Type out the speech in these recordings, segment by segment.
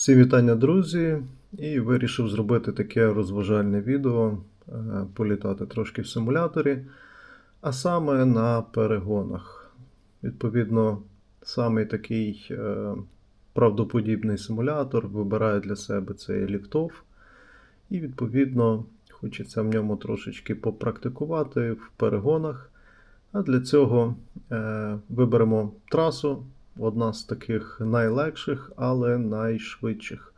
Всім вітання, друзі! І вирішив зробити таке розважальне відео, е, політати трошки в симуляторі, а саме на перегонах. Відповідно, самий такий е, правдоподібний симулятор вибираю для себе цей ліфтов. І, відповідно, хочеться в ньому трошечки попрактикувати в перегонах. А для цього е, виберемо трасу, одна з таких найлегших, але найшвидших.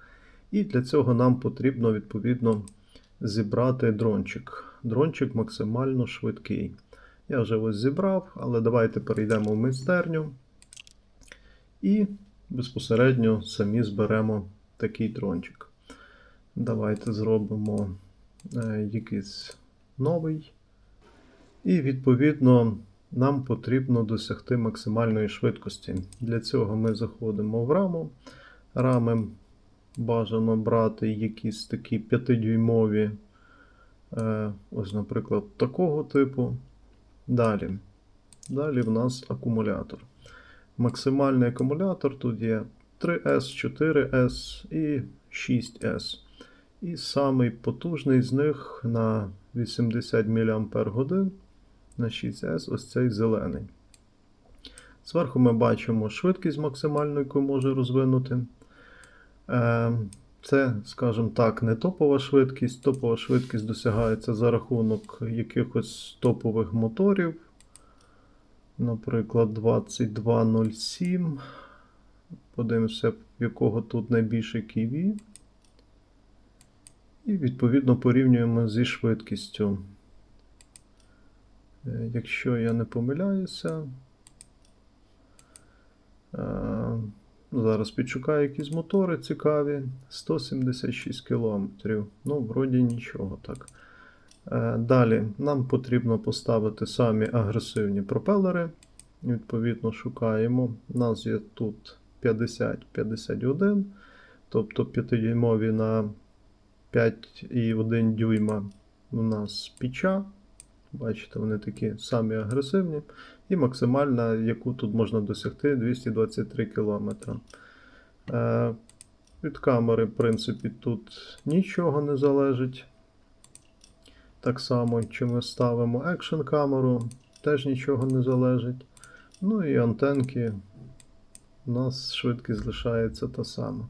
І для цього нам потрібно відповідно зібрати дрончик. Дрончик максимально швидкий. Я вже ось зібрав, але давайте перейдемо в майстерню і безпосередньо самі зберемо такий дрончик. Давайте зробимо е, якийсь новий. І відповідно нам потрібно досягти максимальної швидкості. Для цього ми заходимо в раму. Рами бажано брати якісь такі 5-дюймові, е, ось, наприклад, такого типу. Далі. Далі в нас акумулятор. Максимальний акумулятор тут є 3S, 4S і 6S. І самий потужний з них на 80 мАч на 6S ось цей зелений. Зверху ми бачимо швидкість максимальну, яку може розвинути. Е, Це, скажімо так, не топова швидкість. Топова швидкість досягається за рахунок якихось топових моторів. Наприклад, 2207. Подивимося, в якого тут найбільше QV. І відповідно порівнюємо зі швидкістю. Е, Якщо я не помиляюся, е, зараз підшукаю якісь мотори цікаві. 176 км. Ну, вроді нічого так. Е, Далі нам потрібно поставити самі агресивні пропелери. Відповідно, шукаємо. У нас є тут 50-51, тобто 5-дюймові на 5,1 дюйма у нас піча. Бачите, вони такі самі агресивні. І максимальна, яку тут можна досягти, 223 км. Е, від камери, в принципі, тут нічого не залежить. Так само, чи ми ставимо екшн камеру, теж нічого не залежить. Ну і антенки. У нас швидкість залишається та сама.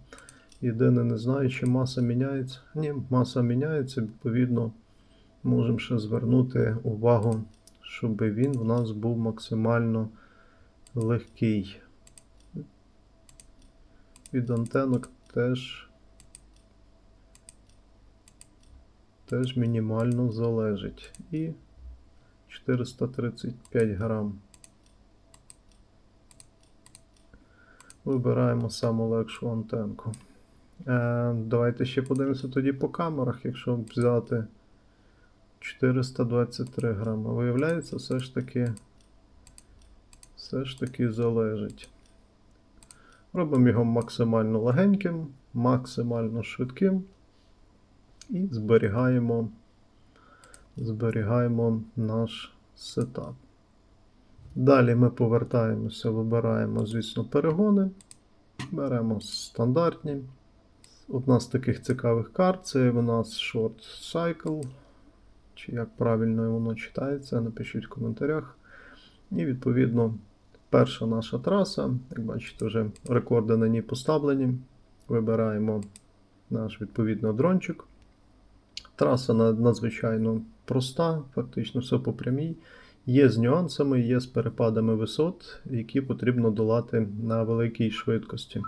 Єдине, не знаю, чи маса міняється. Ні, маса міняється, відповідно можемо ще звернути увагу, щоб він у нас був максимально легкий. Від антенок теж, теж мінімально залежить. І 435 грам. Вибираємо саму легшу антенку. Е, Давайте ще подивимося тоді по камерах, якщо взяти. 423 грами. Виявляється, все ж таки все ж таки залежить. Робимо його максимально легеньким, максимально швидким і зберігаємо, зберігаємо наш сетап. Далі ми повертаємося, вибираємо, звісно, перегони. Беремо стандартні. Одна з таких цікавих карт це у нас Short Cycle чи як правильно воно читається, напишіть в коментарях. І, відповідно, перша наша траса. Як бачите, вже рекорди на ній поставлені. Вибираємо наш відповідно дрончик. Траса надзвичайно проста, фактично все по прямій. Є з нюансами, є з перепадами висот, які потрібно долати на великій швидкості.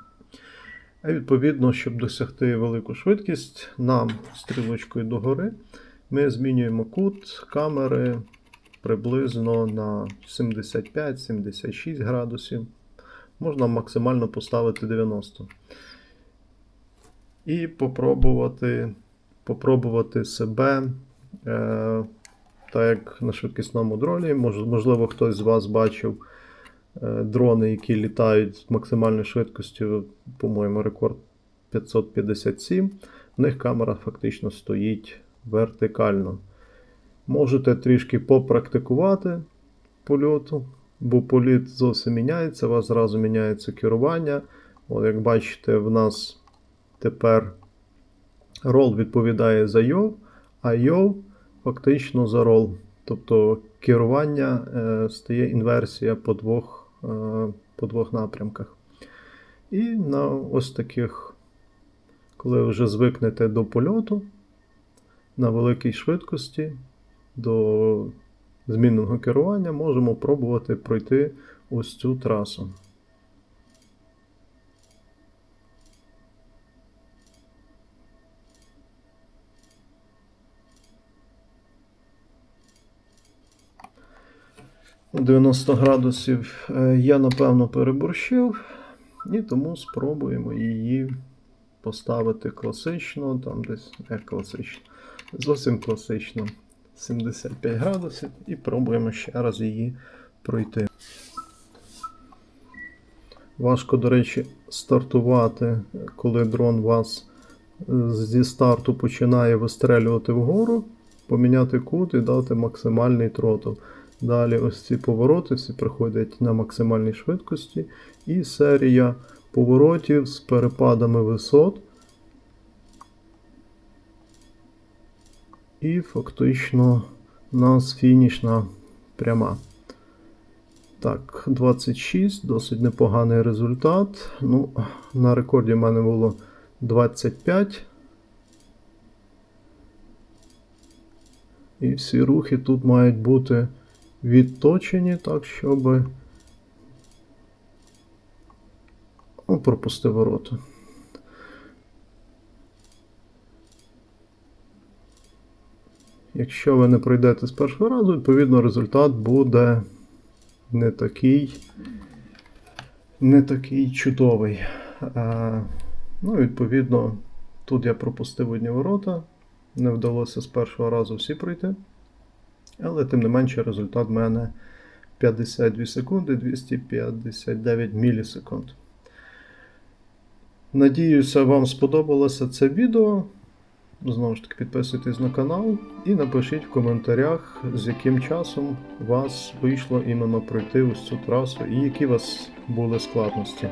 А відповідно, щоб досягти велику швидкість, нам стрілочкою догори ми змінюємо кут камери приблизно на 75-76 градусів. Можна максимально поставити 90. І попробувати попробувати себе, е, так як на швидкісному дроні. Можливо, хтось з вас бачив е, дрони, які літають з максимальною швидкістю, по-моєму, рекорд 557. В них камера фактично стоїть вертикально. Можете трішки попрактикувати польоту, бо політ зовсім міняється, у вас зразу міняється керування. От Як бачите, в нас Тепер рол відповідає за йов, а йов фактично за рол. Тобто керування е, стає інверсія по двох, е, по двох напрямках. І на ось таких, коли вже звикнете до польоту на великій швидкості, до змінного керування, можемо пробувати пройти ось цю трасу. У 90 градусів е, я напевно переборщив, і тому спробуємо її поставити класично, там десь як класично, зовсім класично 75 градусів, і пробуємо ще раз її пройти. Важко, до речі, стартувати, коли дрон вас е, зі старту починає вистрелювати вгору, поміняти кут і дати максимальний тротл. Далі ось ці повороти всі проходять на максимальній швидкості. І серія поворотів з перепадами висот. І фактично у нас фінішна пряма. Так, 26, досить непоганий результат. Ну, на рекорді в мене було 25. І всі рухи тут мають бути відточені так, щоб ну, пропусти ворота. Якщо ви не пройдете з першого разу, відповідно результат буде не такий, не такий чудовий. А, ну, відповідно, тут я пропустив одні ворота. Не вдалося з першого разу всі пройти. Але тим не менше результат в мене 52 секунди 259 мілісекунд. Надіюся, вам сподобалося це відео. Знову ж таки, підписуйтесь на канал і напишіть в коментарях, з яким часом вас вийшло іменно пройти ось цю трасу і які у вас були складності.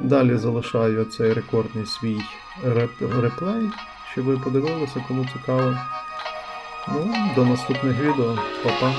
Далі залишаю цей рекордний свій реп- реплей, щоб ви подивилися, кому цікаво. Ну, до наступних відео. Па-па.